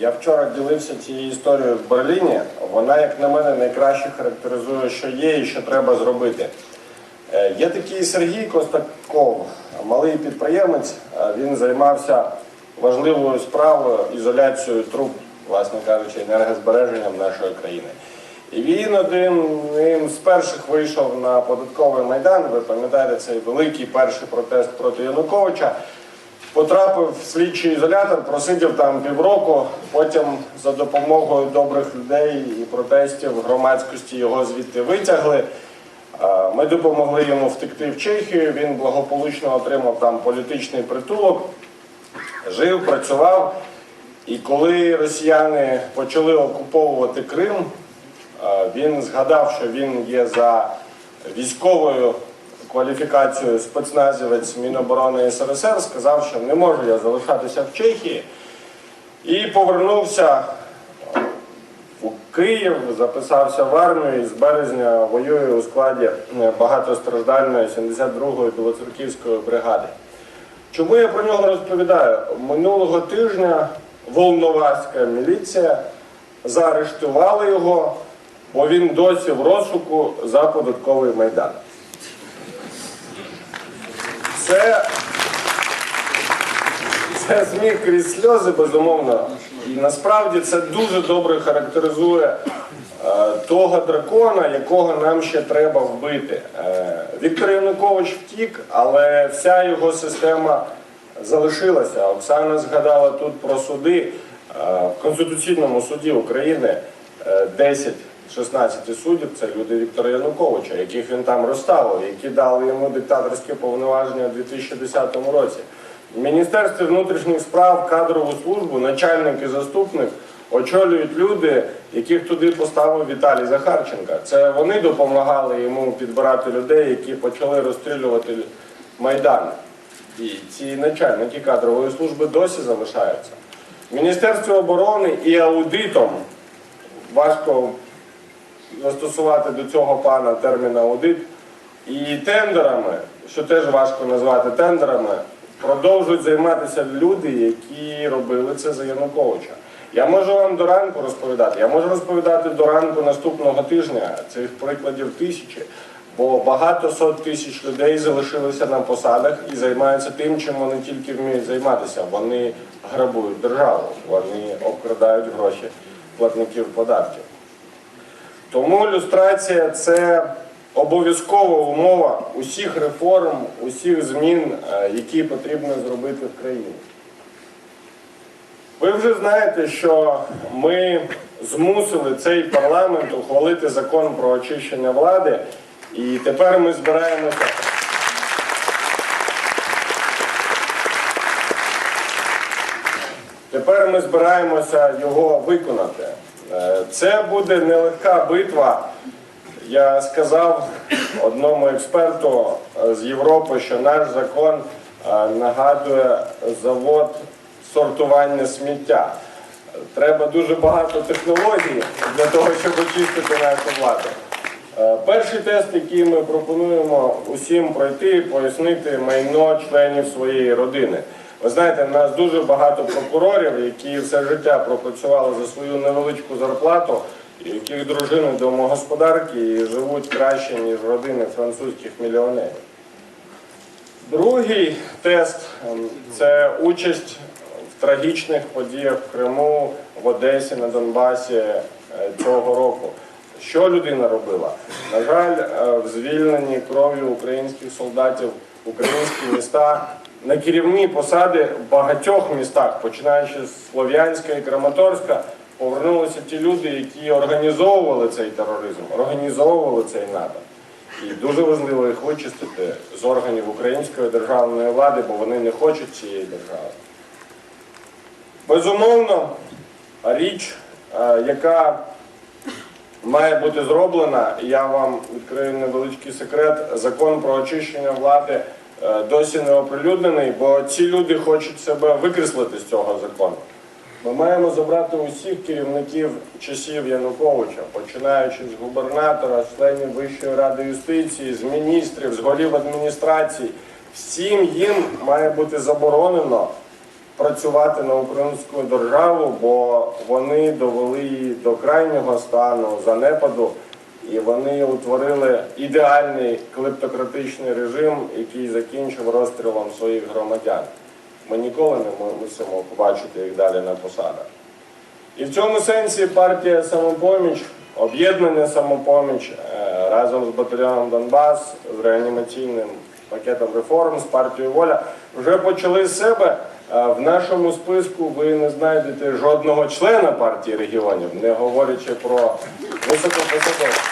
Я вчора ділився цією історією в Берліні. Вона, як на мене, найкраще характеризує, що є і що треба зробити. Е, Є такий Сергій Костаков, малий підприємець. Е, Він займався важливою справою ізоляцією труб, власне кажучи, енергозбереженням нашої країни. І він одним з перших вийшов на податковий майдан. Ви пам'ятаєте цей великий перший протест проти Януковича. Потрапив в слідчий ізолятор, просидів там півроку. Потім за допомогою добрих людей і протестів громадськості його звідти витягли. Ми допомогли йому втекти в Чехію. Він благополучно отримав там політичний притулок, жив, працював. І коли росіяни почали окуповувати Крим, він згадав, що він є за військовою кваліфікацією спецназівець Міноборони СРСР, сказав, що не можу я залишатися в Чехії. І повернувся у Київ, записався в армію і з березня воює у складі е, багатостраждальної 72-ї Білоцерківської бригади. Чому я про нього розповідаю? Минулого тижня Волноваська міліція заарештувала його, бо він досі в розшуку за податковий майдан. Це, це сміх крізь сльози, безумовно. І насправді це дуже добре характеризує е, того дракона, якого нам ще треба вбити. Е, Віктор Янукович втік, але вся його система залишилася. Оксана згадала тут про суди. Е, В Конституційному суді України е, 10 16 суддів це люди Віктора Януковича, яких він там розставив, які дали йому диктаторське повноваження у 2010 році. В Міністерстві внутрішніх справ кадрову службу, начальник і заступник очолюють люди, яких туди поставив Віталій Захарченка. Це вони допомагали йому підбирати людей, які почали розстрілювати Майдан. І ці начальники кадрової служби досі залишаються. В Міністерстві оборони і аудитом важко застосувати до цього пана термін аудит. І тендерами, що теж важко назвати тендерами, продовжують займатися люди, які робили це за Януковича. Я можу вам до ранку розповідати, я можу розповідати до ранку наступного тижня, цих прикладів тисячі, бо багато сот тисяч людей залишилися на посадах і займаються тим, чим вони тільки вміють займатися. Вони грабують державу, вони обкрадають гроші платників податків. Тому люстрація це обов'язкова умова усіх реформ, усіх змін, е, які потрібно зробити в країні. Ви вже знаєте, що ми змусили цей парламент ухвалити закон про очищення влади, і тепер ми збираємося. Тепер ми збираємося його виконати. Е, Це буде нелегка битва. Я сказав одному експерту е, з Європи, що наш закон е, нагадує завод сортування сміття. Треба дуже багато технологій для того, щоб очистити нашу владу. Перший тест, який ми пропонуємо усім пройти, пояснити майно членів своєї родини. Ви знаєте, в нас дуже багато прокурорів, які все життя пропрацювали за свою невеличку зарплату, яких дружини домогосподарки і живуть краще, ніж родини французьких мільйонерів. Другий тест це участь в трагічних подіях в Криму, в Одесі, на Донбасі е, цього року. Що людина робила? На жаль, е, в звільненні кров'ю українських солдатів українські міста на керівні посади в багатьох містах, починаючи з Слов'янська і Краматорська, повернулися ті люди, які організовували цей тероризм, організовували цей напад. І дуже важливо їх вичистити з органів української державної влади, бо вони не хочуть цієї держави. Безумовно, річ, е, яка має бути зроблена, я вам відкрию невеличкий секрет, закон про очищення влади досі не оприлюднений, бо ці люди хочуть себе викреслити з цього закону. Ми маємо забрати усіх керівників часів Януковича, починаючи з губернатора, членів Вищої ради юстиції, з міністрів, з голів адміністрацій. Всім їм має бути заборонено працювати на українську державу, бо вони довели її до крайнього стану занепаду, і вони утворили ідеальний клептократичний режим, який закінчив розстрілом своїх громадян. Ми ніколи не мусимо побачити їх далі на посадах. І в цьому сенсі партія самопоміч, об'єднання самопоміч е, разом з батальйоном Донбас, з реанімаційним пакетом реформ, з партією Воля вже почали з себе. Е, В нашому списку ви не знайдете жодного члена партії регіонів, не говорячи про високопосадовців.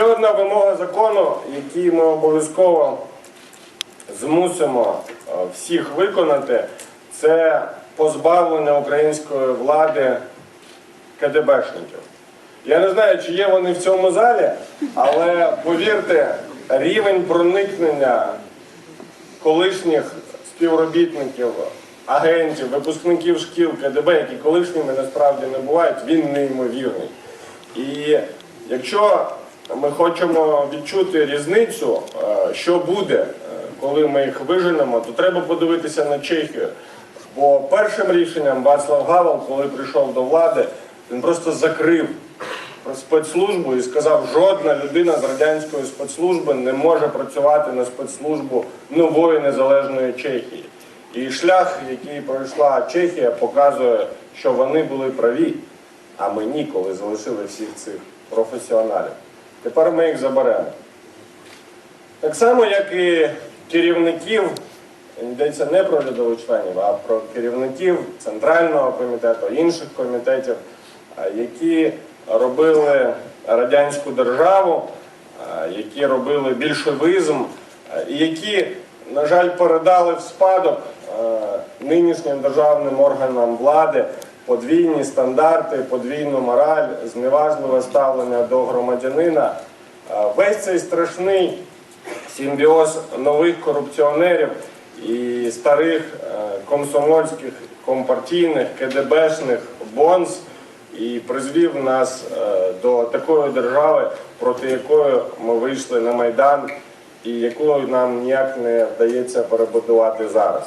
Ще одна вимога закону, який ми обов'язково змусимо е, всіх виконати, це позбавлення української влади КДБшників. Я не знаю, чи є вони в цьому залі, але повірте, рівень проникнення колишніх співробітників, агентів, випускників шкіл КДБ, які колишніми насправді не бувають, він неймовірний. І якщо ми хочемо відчути різницю, е, що буде, е, коли ми їх виженемо, то треба подивитися на Чехію. Бо першим рішенням Вацлав Гавел, коли прийшов до влади, він просто закрив спецслужбу і сказав, жодна людина з радянської спецслужби не може працювати на спецслужбу нової незалежної Чехії. І шлях, який пройшла Чехія, показує, що вони були праві, а ми ні, коли залишили всіх цих професіоналів. Тепер ми їх заберемо. Так само, як і керівників, йдеться не про членів, а про керівників Центрального комітету, інших комітетів, які робили радянську державу, які робили більшовизм, і які, на жаль, передали в спадок нинішнім державним органам влади подвійні стандарти, подвійну мораль, зневажливе ставлення до громадянина. Весь цей страшний симбіоз нових корупціонерів і старих е, комсомольських, компартійних, КДБшних бонз і призвів нас е, до такої держави, проти якої ми вийшли на Майдан і якою нам ніяк не вдається перебудувати зараз.